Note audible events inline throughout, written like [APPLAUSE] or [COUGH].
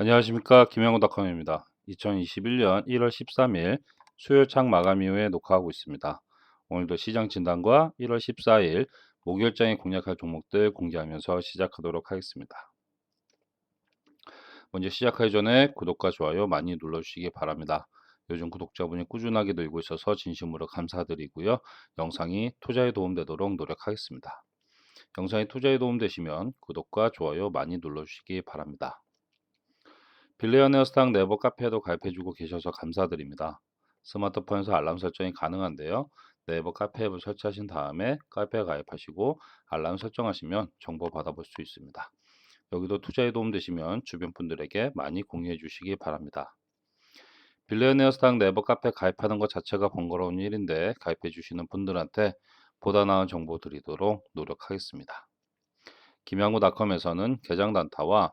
안녕하십니까 김영호닷컴입니다. 2021년 1월 13일 수요일 창 마감 이후에 녹화하고 있습니다. 오늘도 시장 진단과 1월 14일 목요일장에 공략할 종목들 공개하면서 시작하도록 하겠습니다. 먼저 시작하기 전에 구독과 좋아요 많이 눌러주시기 바랍니다. 요즘 구독자분이 꾸준하게 늘고 있어서 진심으로 감사드리고요. 영상이 투자에 도움되도록 노력하겠습니다. 영상이 투자에 도움되시면 구독과 좋아요 많이 눌러주시기 바랍니다. 빌리언 스탁 네버 카페에도 가입해주고 계셔서 감사드립니다. 스마트폰에서 알람 설정이 가능한데요. 네이버 카페 앱을 설치하신 다음에 카페에 가입하시고 알람 설정하시면 정보 받아볼 수 있습니다. 여기도 투자에 도움되시면 주변 분들에게 많이 공유해 주시기 바랍니다. 빌리언 스탁 네버 카페 가입하는 것 자체가 번거로운 일인데 가입해 주시는 분들한테 보다 나은 정보 드리도록 노력하겠습니다. 김양구닷컴에서는 계장 단타와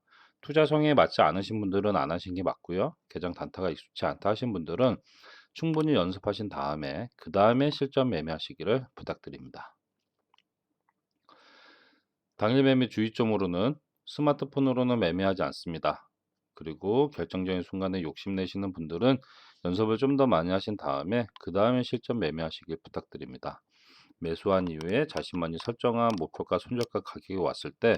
투자 성향에 맞지 않으신 분들은 안 하신 게 맞고요. 계정 단타가 익숙치 않다 하신 분들은 충분히 연습하신 다음에 그 다음에 실전 매매하시기를 부탁드립니다. 당일 매매 주의점으로는 스마트폰으로는 매매하지 않습니다. 그리고 결정적인 순간에 욕심내시는 분들은 연습을 좀 더 많이 하신 다음에 그 다음에 실전 매매하시길 부탁드립니다. 매수한 이후에 자신만이 설정한 목표가 손절가 가격이 왔을 때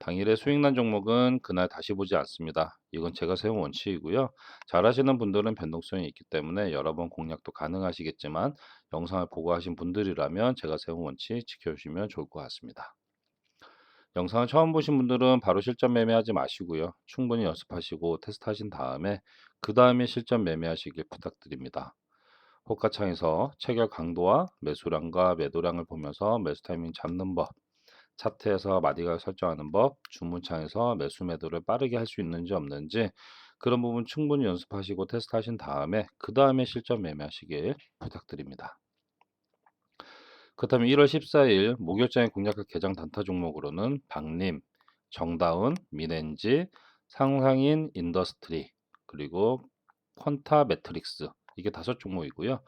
당일의 수익 난 종목은 그날 다시 보지 않습니다. 이건 제가 세운 원칙이고요. 잘하시는 분들은 변동성이 있기 때문에 여러 번 공략도 가능하시겠지만 영상을 보고 하신 분들이라면 제가 세운 원칙 지켜주시면 좋을 것 같습니다. 영상을 처음 보신 분들은 바로 실전 매매하지 마시고요. 충분히 연습하시고 테스트하신 다음에 그 다음에 실전 매매하시길 부탁드립니다. 호가창에서 체결 강도와 매수량과 매도량을 보면서 매수 타이밍 잡는 법, 차트에서 마디가 설정하는 법, 주문창에서 매수 매도를 빠르게 할 수 있는지 없는지 그런 부분 충분히 연습하시고 테스트하신 다음에 그 다음에 실전 매매하시길 부탁드립니다. 그렇다면 1월 14일 목요일장에 공략할 개장 단타 종목으로는 박림, 정다운, 미넨지, 상상인 인더스트리, 그리고 퀀타 매트릭스 이게 다섯 종목이고요.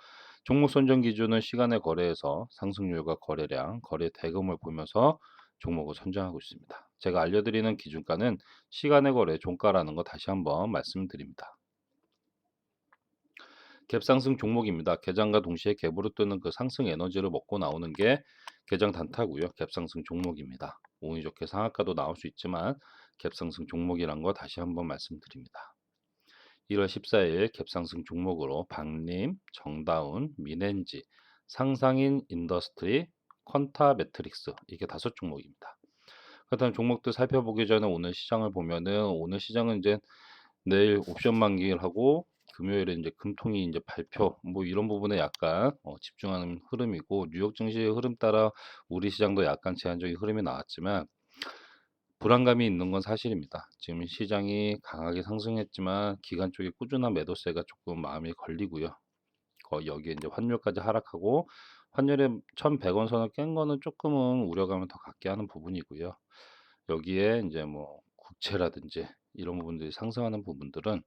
종목 선정 기준은 시간의 거래에서 상승률과 거래량, 거래 대금을 보면서 종목을 선정하고 있습니다. 제가 알려드리는 기준가는 시간의 거래 종가라는 거 다시 한번 말씀드립니다. 갭 상승 종목입니다. 개장과 동시에 갭으로 뜨는 그 상승 에너지를 먹고 나오는 게 개장 단타고요. 갭 상승 종목입니다. 운이 좋게 상한가도 나올 수 있지만 갭 상승 종목이란 거 다시 한번 말씀드립니다. 1월 14일 갭상승 종목으로 박림, 정다운, 미넨지, 상상인 인더스트리, 퀀타 매트릭스 이게 다섯 종목입니다. 그렇다면 종목들 살펴보기 전에 오늘 시장을 보면은 오늘 시장은 이제 내일 옵션 만기를 하고 금요일에 이제 금통이 이제 발표 뭐 이런 부분에 약간 어, 집중하는 흐름이고 뉴욕 증시의 흐름 따라 우리 시장도 약간 제한적인 흐름이 나왔지만 불안감이 있는 건 사실입니다. 지금 시장이 강하게 상승했지만 기간 쪽에 꾸준한 매도세가 조금 마음이 걸리고요. 거 여기에 이제 환율까지 하락하고 환율에 1,100원 선을 깬 거는 조금은 우려감을 더 갖게 하는 부분이고요. 여기에 이제 뭐 국채라든지 이런 부분들이 상승하는 부분들은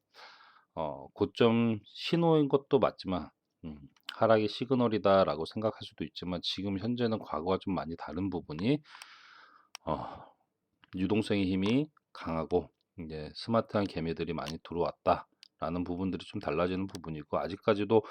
어, 고점 신호인 것도 맞지만 음, 하락의 시그널이다라고 생각할 수도 있지만 지금 현재는 과거와 좀 많이 다른 부분이 어, 유동성의 힘이 강하고 이제 스마트한 개미들이 많이 들어왔다. 라는 부분들이 좀 달라지는 부분이고 아직까지도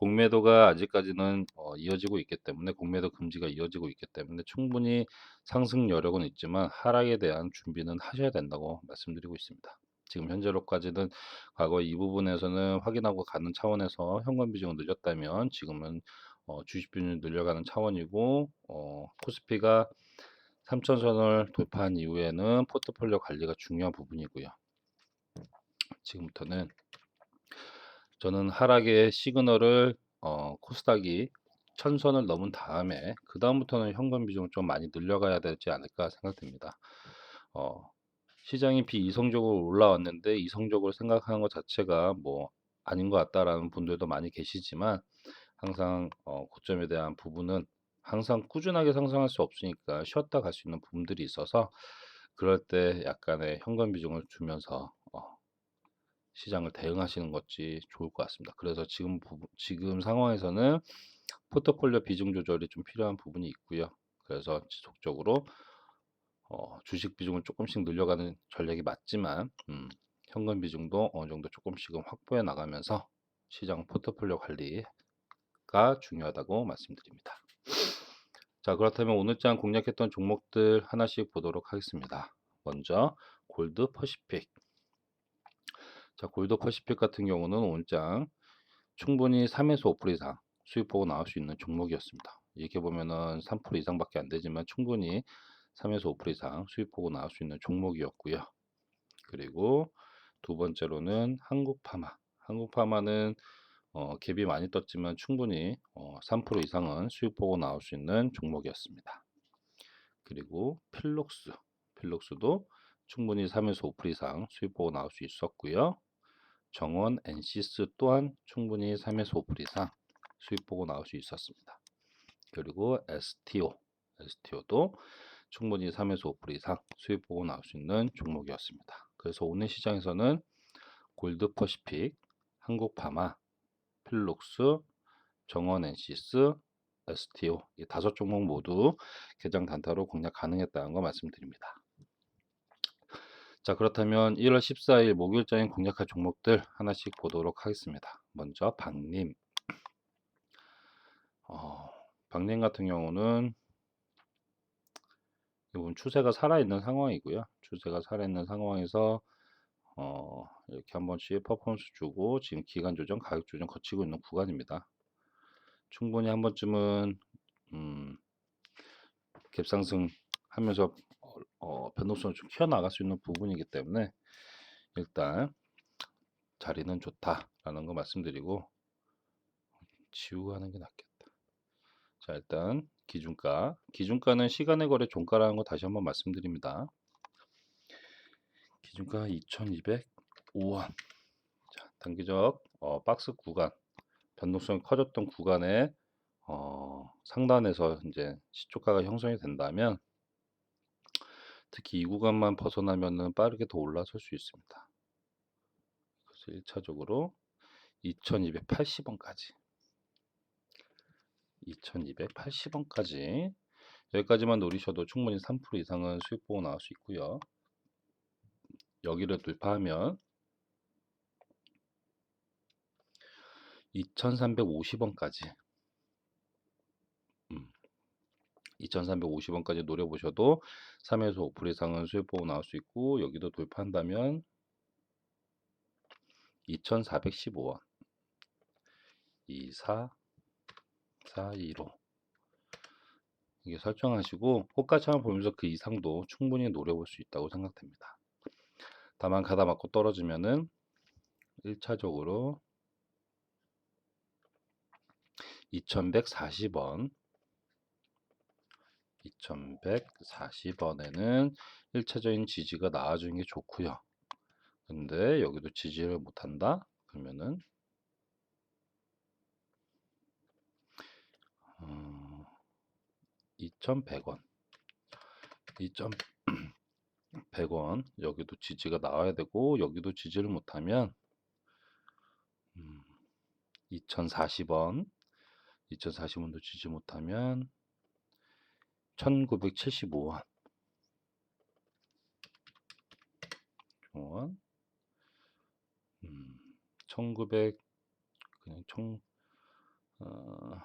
공매도가 아직까지는 어, 이어지고 있기 때문에 공매도 금지가 이어지고 있기 때문에 충분히 상승 여력은 있지만 하락에 대한 준비는 하셔야 된다고 말씀드리고 있습니다. 지금 현재로까지는 과거 이 부분에서는 확인하고 가는 차원에서 현금 비중을 늘렸다면 지금은 어, 주식 비중을 늘려가는 차원이고 어, 코스피가 3천선을 돌파한 이후에는 포트폴리오 관리가 중요한 부분이고요. 지금부터는 저는 하락의 시그널을 어, 코스닥이 천선을 넘은 다음에 그 다음부터는 현금 비중을 좀 많이 늘려가야 되지 않을까 생각됩니다. 어, 시장이 비이성적으로 올라왔는데 이성적으로 생각하는 것 자체가 뭐 아닌 것 같다라는 분들도 많이 계시지만 항상 어, 고점에 대한 부분은 항상 꾸준하게 상승할 수 없으니까 쉬었다 갈 수 있는 부분들이 있어서 그럴 때 약간의 현금 비중을 주면서 어, 시장을 대응하시는 것이 좋을 것 같습니다. 그래서 지금 부분, 지금 상황에서는 포트폴리오 비중 조절이 좀 필요한 부분이 있고요. 그래서 지속적으로 어, 주식 비중을 조금씩 늘려가는 전략이 맞지만 음, 현금 비중도 어느 정도 조금씩은 확보해 나가면서 시장 포트폴리오 관리가 중요하다고 말씀드립니다. 자 그렇다면 오늘장 공략했던 종목들 하나씩 보도록 하겠습니다. 먼저 골드 퍼시픽 자 골드 퍼시픽 같은 경우는 오늘장 충분히 3에서 5% 이상 수익 보고 나올 수 있는 종목이었습니다. 이렇게 보면은 3% 이상밖에 안 되지만 충분히 3에서 5% 이상 수익 보고 나올 수 있는 종목이었고요. 그리고 두 번째로는 한국파마. 한국파마는 어, 갭이 많이 떴지만 충분히 어, 3% 이상은 수익 보고 나올 수 있는 종목이었습니다. 그리고 필록스. 필록스도 충분히 3에서 5% 이상 수익 보고 나올 수 있었고요. 정원 NC스 또한 충분히 3에서 5% 이상 수익 보고 나올 수 있었습니다. 그리고 STO. STO도 충분히 3에서 5% 이상 수익 보고 나올 수 있는 종목이었습니다. 그래서 오늘 시장에서는 골드 퍼시픽, 한국파마, 필록스, 정원 NC스, STO 이 다섯 종목 모두 개장 단타로 공략 가능했다는 거 말씀드립니다. 자 그렇다면 1월 14일 목요일장인 공략할 종목들 하나씩 보도록 하겠습니다. 먼저 박림 어, 박림 같은 경우는 이건 추세가 살아있는 상황이고요. 추세가 살아있는 상황에서 어, 이렇게 한 번씩 퍼포먼스 주고 지금 기간 조정, 가격 조정 거치고 있는 구간입니다. 충분히 한 번쯤은 음, 갭상승 하면서 어, 어, 변동성을 좀 키워나갈 수 있는 부분이기 때문에 일단 자리는 좋다라는 거 말씀드리고 지우고 하는 게 낫겠다. 자 일단 기준가 기준가는 시간의 거래 종가라는 거 다시 한번 말씀드립니다. 기준가 2205원 자, 단기적 어, 박스 구간 변동성이 커졌던 구간에 어, 상단에서 이제 시초가가 형성이 된다면 특히 이 구간만 벗어나면은 빠르게 더 올라설 수 있습니다. 그래서 1차적으로 2280원까지 2280원까지 여기까지만 노리셔도 충분히 3% 이상은 수익 보고 나올 수 있고요. 여기를 돌파하면 2350원까지 음, 2350원까지 노려보셔도 3에서 5% 이상은 수익 보고 나올 수 있고 여기도 돌파한다면 2415원. 24 415 이게 설정하시고 호가창을 보면서 그 이상도 충분히 노려볼 수 있다고 생각됩니다. 다만 가다 맞고 떨어지면은 1차적으로 2140원 2140원에는 1차적인 지지가 나와주는 게 좋고요. 근데 여기도 지지를 못한다? 그러면은 어, 2100원 2.100원 [CLEARS THROAT] 여기도 지지가 나와야 되고 여기도 지지를 못하면 음, 2040원 2040원도 지지 못하면 1975원. 원. 음, 1900 그냥 총 어,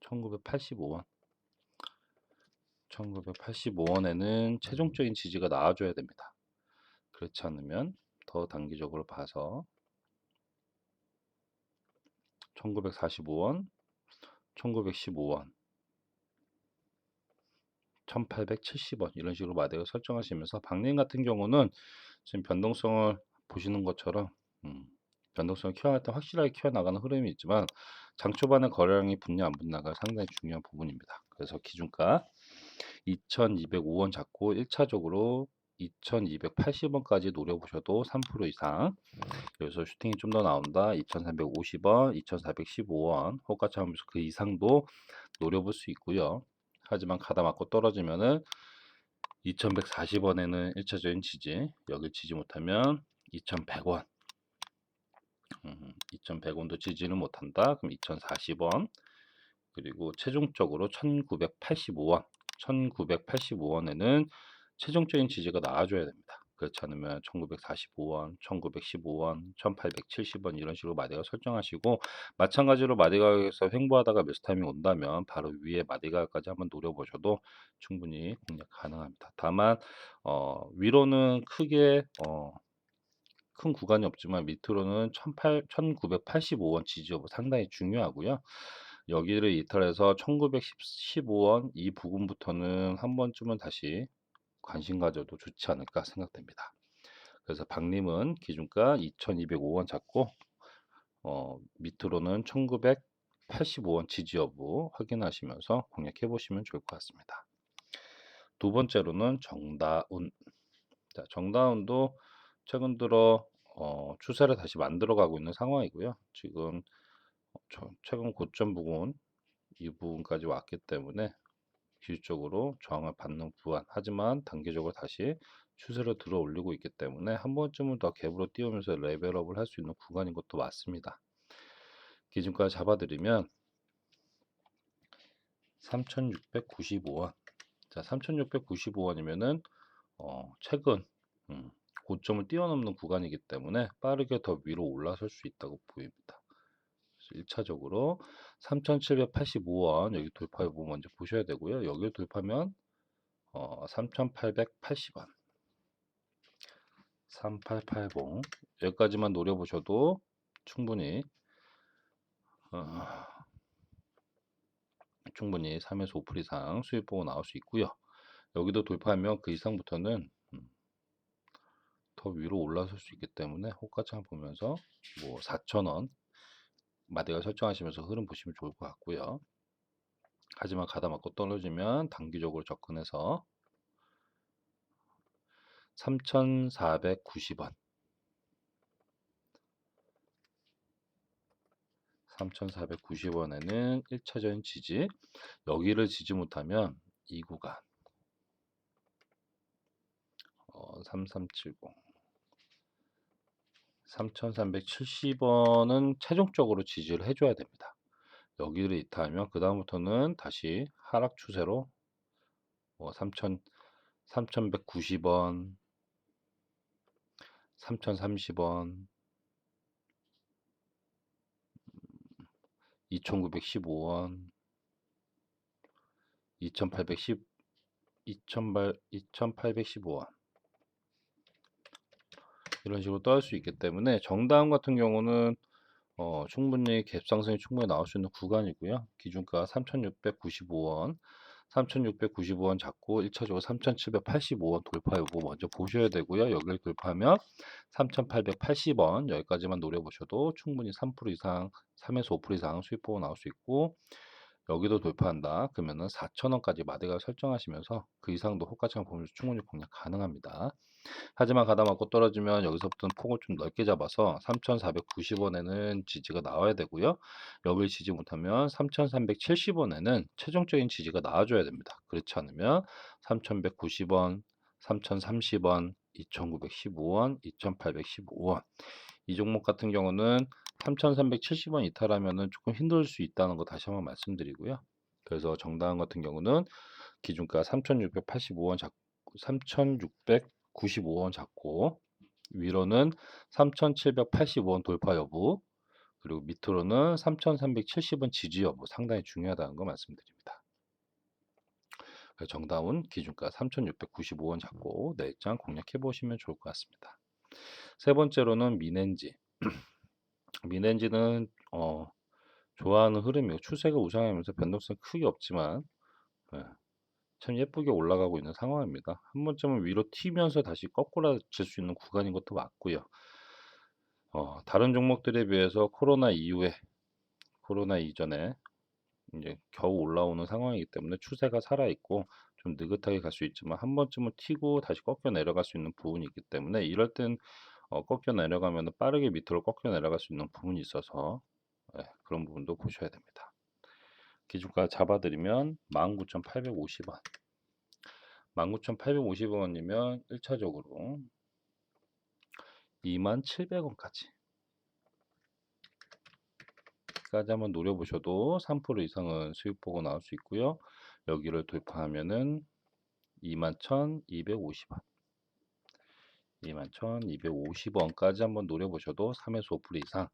1985원. 1985원에는 최종적인 지지가 나와줘야 됩니다. 그렇지 않으면 더 단기적으로 봐서 1945원, 1915원, 1870원 이런 식으로 마디가 설정하시면서 박님 같은 경우는 지금 변동성을 보시는 것처럼 음, 변동성을 키워나갈 때 확실하게 키워나가는 흐름이 있지만 장 초반에 거래량이 붙냐 안 붙냐가 상당히 중요한 부분입니다. 그래서 기준가 2205원 잡고 1차적으로 2280원까지 노려보셔도 3% 이상. 여기서 슈팅이 좀 더 나온다. 2350원 2415원 호가차 하면서 그 이상도 노려볼 수 있고요 하지만 가다 맞고 떨어지면은 2140원에는 1차적인 지지 여길 지지 못하면 2100원. 음, 2100원도 지지를 못한다. 그럼 2040원. 그리고 최종적으로 1985원. 1985원에는 최종적인 지지가 나와줘야 됩니다. 그렇지 않으면 1945원, 1915원, 1870원 이런 식으로 마디가 설정하시고 마찬가지로 마디가에서 횡보하다가 타이밍 온다면 바로 위에 마디가까지 한번 노려보셔도 충분히 공략 가능합니다. 다만 어, 위로는 크게 어, 큰 구간이 없지만 밑으로는 18, 1985원 지지 여부 상당히 중요하고요. 여기를 이탈해서 1915원 이 부분부터는 한 번쯤은 다시 관심 가져도 좋지 않을까 생각됩니다. 그래서 박님은 기준가 2205원 잡고 어, 밑으로는 1985원 지지 여부 확인하시면서 공략해 보시면 좋을 것 같습니다. 두 번째로는 정다운. 자, 정다운도 최근 들어 어, 추세를 다시 만들어 가고 있는 상황이고요. 지금 어, 최근 고점 부분 이 부분까지 왔기 때문에 기술적으로 저항을 받는 구간 하지만 단기적으로 다시 추세를 들어 올리고 있기 때문에 한 번쯤은 더 갭으로 띄우면서 레벨업을 할 수 있는 구간인 것도 맞습니다. 기준가 잡아드리면 3695원 자 3695원이면은 어, 최근 음, 고점을 뛰어넘는 구간이기 때문에 빠르게 더 위로 올라설 수 있다고 보입니다. 1차적으로 3,785원 여기 돌파 여부 먼저 보셔야 되고요. 여기를 돌파하면 어, 3,880원 3880 여기까지만 노려보셔도 충분히 어, 충분히 3에서 5% 이상 수익 보고 나올 수 있고요. 여기도 돌파하면 그 이상부터는 음, 더 위로 올라설 수 있기 때문에 호가창 보면서 뭐 4,000원 마디가 설정하시면서 흐름 보시면 좋을 것 같고요. 하지만 가다 맞고 떨어지면 단기적으로 접근해서 3,490원. 3,490원에는 1차적인 지지 여기를 지지 못하면 이 구간. 어, 3370 3,370원은 최종적으로 지지를 해줘야 됩니다. 여기를 이탈하면 그 다음부터는 다시 하락 추세로 뭐 3,000, 3,190원, 3,030원, 2,915원, 2,810, 2,815원 이런 식으로 떠올 수 있기 때문에 정다운 같은 경우는 어, 충분히 갭상승이 충분히 나올 수 있는 구간이고요. 기준가 3,695원, 3,695원 잡고 1차적으로 3,785원 돌파 여부 먼저 보셔야 되고요. 여기를 돌파하면 3,880원 여기까지만 노려보셔도 충분히 3% 이상, 3에서 5% 이상 수익 보고 나올 수 있고 여기도 돌파한다. 그러면은 4,000원까지 마디가 설정하시면서 그 이상도 호가창 보면서 충분히 공략 가능합니다. 하지만 가다 맞고 떨어지면 여기서부터는 폭을 좀 넓게 잡아서 3,490원에는 지지가 나와야 되고요. 여기를 지지 못하면 3,370원에는 최종적인 지지가 나와줘야 됩니다. 그렇지 않으면 3,190원, 3,030원, 2,915원, 2,815원 이 종목 같은 경우는 3,370원 이탈하면은 조금 힘들 수 있다는 거 다시 한번 말씀드리고요. 그래서 정다운 같은 경우는 기준가 3,685원 잡고 3,695원 잡고 위로는 3,785원 돌파 여부 그리고 밑으로는 3,370원 지지 여부 상당히 중요하다는 거 말씀드립니다. 정다운 기준가 3,695원 잡고 내장 공략해 보시면 좋을 것 같습니다. 세 번째로는 미넨지 미넨지는 어, 좋아하는 흐름이고 추세가 우상하면서 변동성이 크게 없지만 예, 참 예쁘게 올라가고 있는 상황입니다. 한 번쯤은 위로 튀면서 다시 거꾸라질 수 있는 구간인 것도 맞고요. 어, 다른 종목들에 비해서 코로나 이후에 코로나 이전에 이제 겨우 올라오는 상황이기 때문에 추세가 살아 있고 좀 느긋하게 갈 수 있지만 한 번쯤은 튀고 다시 꺾여 내려갈 수 있는 부분이 있기 때문에 이럴 땐 어, 꺾여 내려가면 빠르게 밑으로 꺾여 내려갈 수 있는 부분이 있어서 예, 그런 부분도 보셔야 됩니다. 기준가 잡아드리면 19,850원 19,850원이면 1차적으로 27,000원까지 까지 한번 노려보셔도 3% 이상은 수익 보고 나올 수 있고요. 여기를 돌파하면은 21,250원 21,250원까지 한번 노려보셔도 3에서 5% 이상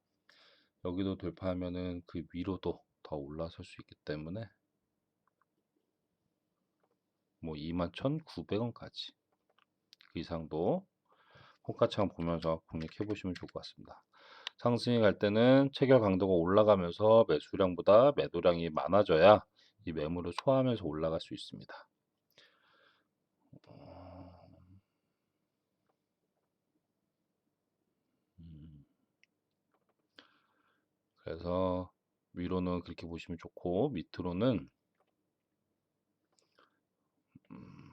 여기도 돌파하면은 그 위로도 더 올라설 수 있기 때문에 뭐 21,900원까지 그 이상도 호가창 보면서 공략해 보시면 좋을 것 같습니다. 상승이 갈 때는 체결 강도가 올라가면서 매수량보다 매도량이 많아져야 이 매물을 소화하면서 올라갈 수 있습니다. 그래서 위로는 그렇게 보시면 좋고 밑으로는 음,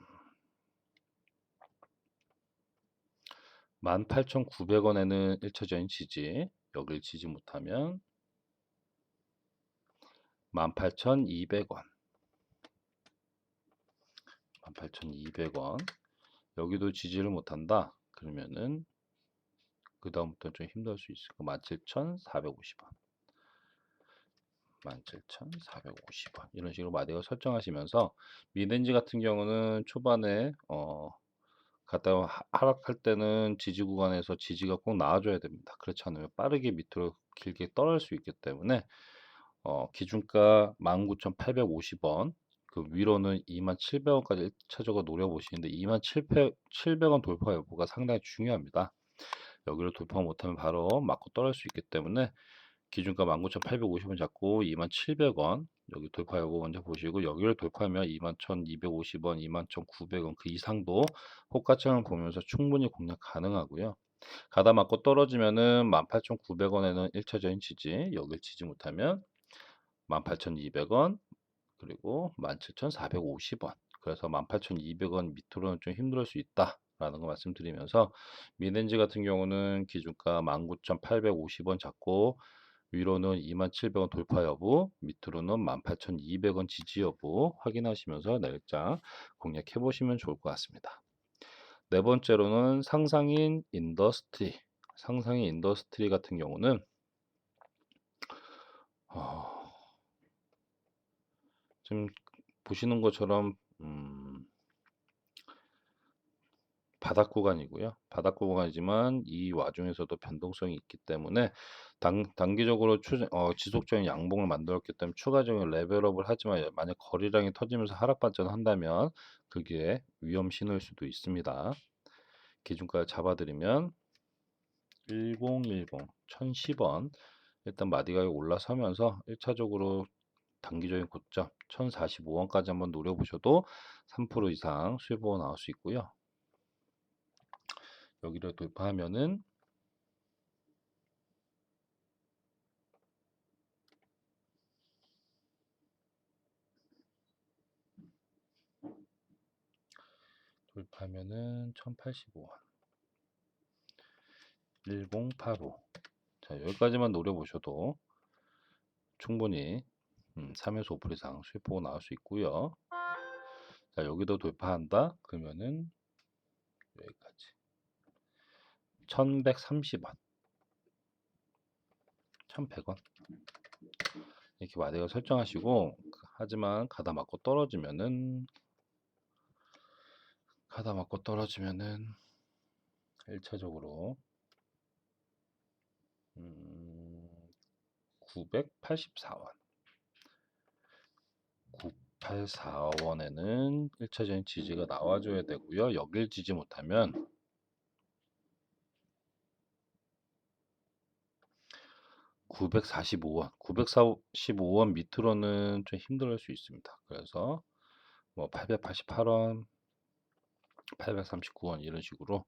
18,900원에는 1차적인 지지 여길 지지 못하면 18,200원. 18,200원. 여기도 지지를 못한다. 그러면은 그 다음부터 좀 힘들 수 있을 거. 17,450원 17,450원 이런 식으로 마디가 설정하시면서 미덴지 같은 경우는 초반에 어 갔다가 하- 하락할 때는 지지 구간에서 지지가 꼭 나와줘야 됩니다. 그렇지 않으면 빠르게 밑으로 길게 떨어질 수 있기 때문에 어, 기준가 19,850원 그 위로는 27,000원까지 1차적으로 노려보시는데 27,000원 돌파 여부가 상당히 중요합니다. 여기를 돌파 못하면 바로 맞고 떨어질 수 있기 때문에 기준가 19,850원 잡고 27,000원 여기 돌파 여부 먼저 보시고 여기를 돌파하면 21,250원, 21,900원 그 이상도 호가창을 보면서 충분히 공략 가능하고요. 가다 맞고 떨어지면은 18,900원에는 1차적인 지지, 여길 지지 못하면 18,200원 그리고 17,450원 그래서 18,200원 밑으로는 좀 힘들 수 있다 라는 거 말씀드리면서 미넨지 같은 경우는 기준가 19,850원 잡고 위로는 27,000원 돌파 여부, 밑으로는 18,200원 지지 여부 확인하시면서 내일장 공략해 보시면 좋을 것 같습니다. 네 번째로는 상상인 인더스트리. 상상인 인더스트리 같은 경우는 어, 지금 보시는 것처럼 음, 바닥 구간이고요. 바닥 구간이지만 이 와중에서도 변동성이 있기 때문에 단, 단기적으로 추, 어, 지속적인 양봉을 만들었기 때문에 추가적인 레벨업을 하지만 만약 거리량이 터지면서 하락 발전한다면 그게 위험 신호일 수도 있습니다. 기준가 잡아드리면 1010 1010원 일단 마디가에 올라서면서 1차적으로 단기적인 고점 1045원까지 한번 노려보셔도 3% 이상 수입보가 나올 수 있고요. 여기를 돌파하면은 돌파하면은 1085원 1085 자, 여기까지만 노려보셔도 충분히 음, 3에서 5% 이상 수익보고 나올 수 있고요. 자, 여기도 돌파한다? 그러면은 여기까지 1130원. 1100원. 이렇게 마디가 설정하시고 하지만 가다 맞고 떨어지면은 가다 맞고 떨어지면은 1차적으로 음, 984원. 984원에는 1차적인 지지가 나와줘야 되고요. 여길 지지 못하면 945원, 945원 밑으로는 좀 힘들 수 있습니다. 그래서 뭐 888원, 839원 이런 식으로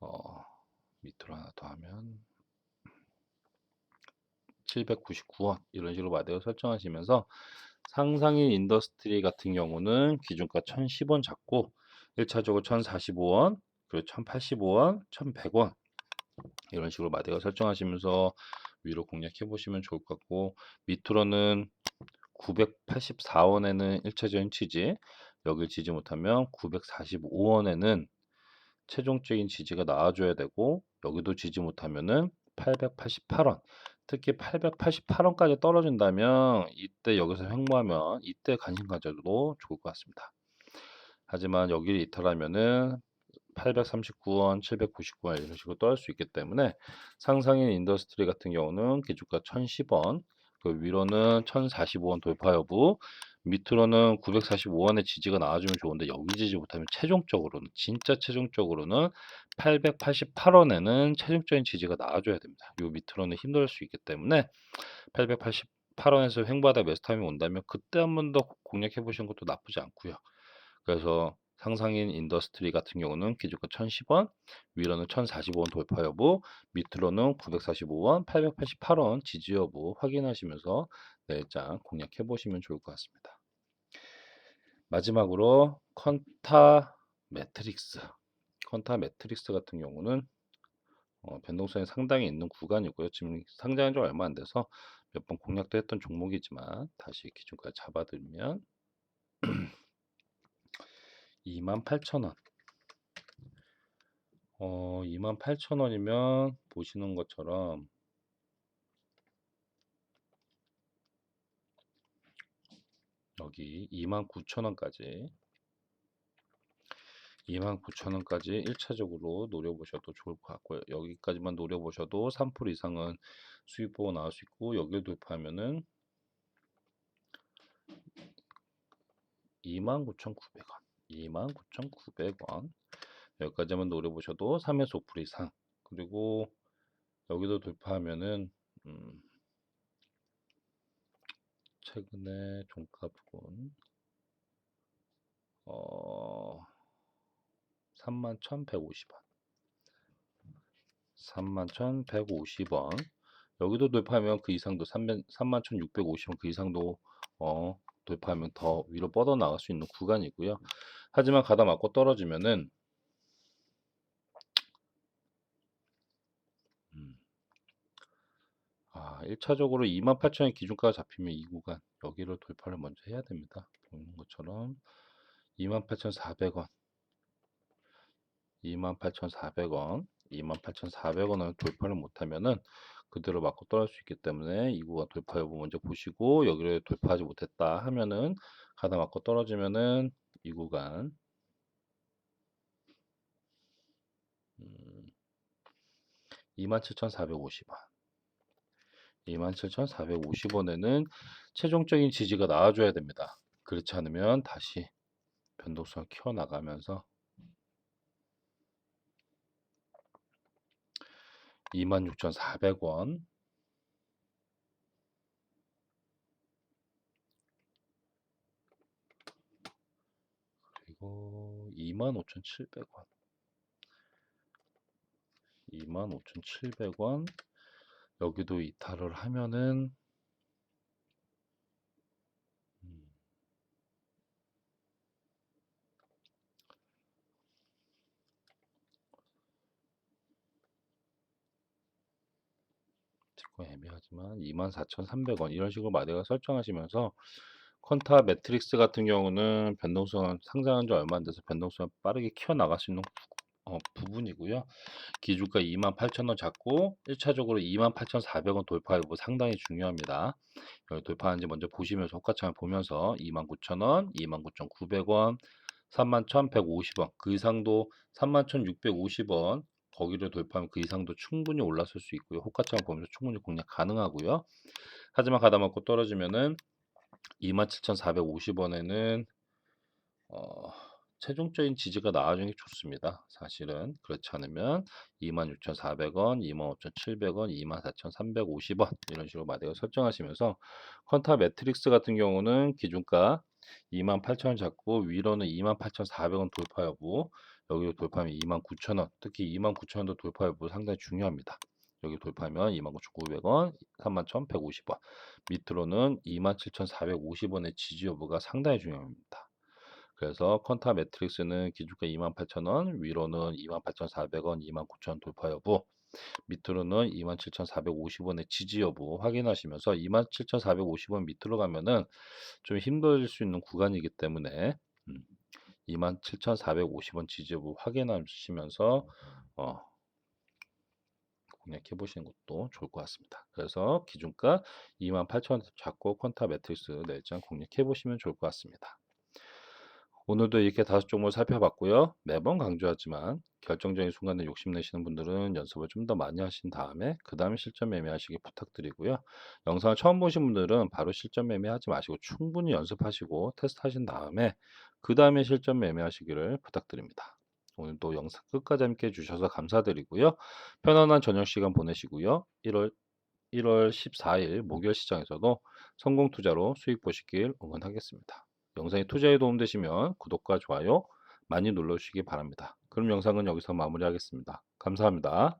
어, 밑으로 하나 더 하면 799원 이런 식으로 마대가 설정하시면서 상상인 인더스트리 같은 경우는 기준가 1010원 잡고 1차적으로 1045원 그리고 1085원 1100원 이런 식으로 마대가 설정하시면서 위로 공략해 보시면 좋을 것 같고 밑으로는 984원에는 1차적인 지지 여길 지지 못하면 945원에는 최종적인 지지가 나와줘야 되고 여기도 지지 못하면은 888원 특히 888원까지 떨어진다면 이때 여기서 횡보하면 이때 관심 가져도 좋을 것 같습니다. 하지만 여기를 이탈하면은 839원, 799원 이런 식으로 떨어질 수 있기 때문에 상상인 인더스트리 같은 경우는 기준가 1010원, 그 위로는 1045원 돌파 여부, 밑으로는 945원의 지지가 나와주면 좋은데 여기 지지 못하면 최종적으로는 진짜 최종적으로는 888원에는 최종적인 지지가 나와줘야 됩니다. 요 밑으로는 힘들 수 있기 때문에 888원에서 횡보하다 매수 타임이 온다면 그때 한 번 더 공략해 보시는 것도 나쁘지 않고요. 그래서 상상인 인더스트리 같은 경우는 기준가 1010원, 위로는 1045원 돌파 여부, 밑으로는 945원, 888원 지지 여부 확인하시면서 내일장 공략해 보시면 좋을 것 같습니다. 마지막으로 컨타 매트릭스. 컨타 매트릭스 같은 경우는 어, 변동성이 상당히 있는 구간이고요. 지금 상장한 지 얼마 안 돼서 몇 번 공략도 했던 종목이지만 다시 기준까지 잡아들면 28,000원. 어, 28,000원이면 보시는 것처럼 여기 29,000원까지 29,000원까지 1차적으로 노려보셔도 좋을 것 같고요. 여기까지만 노려보셔도 3% 이상은 수익 보고 나올 수 있고 여기를 돌파하면은 29,900원 29,900원. 여기까지만 노려보셔도 3에서 5% 이상. 그리고 여기도 돌파하면은 음, 최근에 종가 부근 어 31,150원. 31,150원. 여기도 돌파하면 그 이상도 31,650원 그 이상도 어 돌파하면 더 위로 뻗어 나갈 수 있는 구간이고요. 하지만 가다 맞고 떨어지면은 음, 아, 1차적으로 28,000원 기준가가 잡히면 이 구간 여기를 돌파를 먼저 해야 됩니다. 보이는 것처럼 28,400원 28,400원 28,400원을 돌파를 못하면은 그대로 맞고 떨어질 수 있기 때문에 이 구간 돌파 여부 먼저 보시고 여기를 돌파하지 못했다 하면은 가다 맞고 떨어지면은 이 구간. 음, 27,450원. 27,450원에는 최종적인 지지가 나와줘야 됩니다. 그렇지 않으면 다시 변동성을 키워나가면서 26,400원 그리고 25,700원. 25,700원. 여기도 이탈을 하면은 음, 조금 애매하지만 24,300원 이런 식으로 마대가 설정하시면서 컨타 매트릭스 같은 경우는 변동성은 상장한 지 얼마 안 돼서 변동성을 빠르게 키워나갈 수 있는 부, 어, 부분이고요. 기준가 28,000원 잡고 1차적으로 28,400원 돌파 여부 상당히 중요합니다. 여기 돌파하는지 먼저 보시면서 호가창을 보면서 29,000원, 29,900원, 31,150원 그 이상도 31,650원 거기를 돌파하면 그 이상도 충분히 올랐을 수 있고요. 호가창을 보면서 충분히 공략 가능하고요. 하지만 가다 맞고 떨어지면은 27,450원에는 어, 최종적인 지지가 나와주는 게 좋습니다. 사실은 그렇지 않으면 26,400원, 25,700원, 24,350원 이런 식으로 마디가 설정하시면서 컨타 매트릭스 같은 경우는 기준가 28,000원 잡고 위로는 28,400원 돌파 여부 여기 돌파하면 29,000원 특히 29,000원도 돌파 여부 상당히 중요합니다. 여기 돌파하면 29,900원, 31,150원 밑으로는 27,450원의 지지 여부가 상당히 중요합니다. 그래서 컨타 매트릭스는 기준가 28,000원, 위로는 28,400원, 29,000원 돌파 여부, 밑으로는 27,450원의 지지 여부 확인하시면서 27,450원 밑으로 가면은 좀 힘들 수 있는 구간이기 때문에 음, 27,450원 지지 여부 확인하시면서 어, 공략해 보시는 것도 좋을 것 같습니다. 그래서 기준가 28,000원 잡고 컨타 매트릭스 내장 공략해 보시면 좋을 것 같습니다. 오늘도 이렇게 다섯 종목 살펴봤고요. 매번 강조하지만 결정적인 순간에 욕심내시는 분들은 연습을 좀 더 많이 하신 다음에 그 다음에 실전 매매하시기 부탁드리고요. 영상을 처음 보신 분들은 바로 실전 매매하지 마시고 충분히 연습하시고 테스트하신 다음에 그 다음에 실전 매매하시기를 부탁드립니다. 오늘도 영상 끝까지 함께 해주셔서 감사드리고요. 편안한 저녁 시간 보내시고요. 1월 1월 14일 목요일 시장에서도 성공 투자로 수익 보시길 응원하겠습니다. 영상이 투자에 도움되시면 구독과 좋아요 많이 눌러주시기 바랍니다. 그럼 영상은 여기서 마무리하겠습니다. 감사합니다.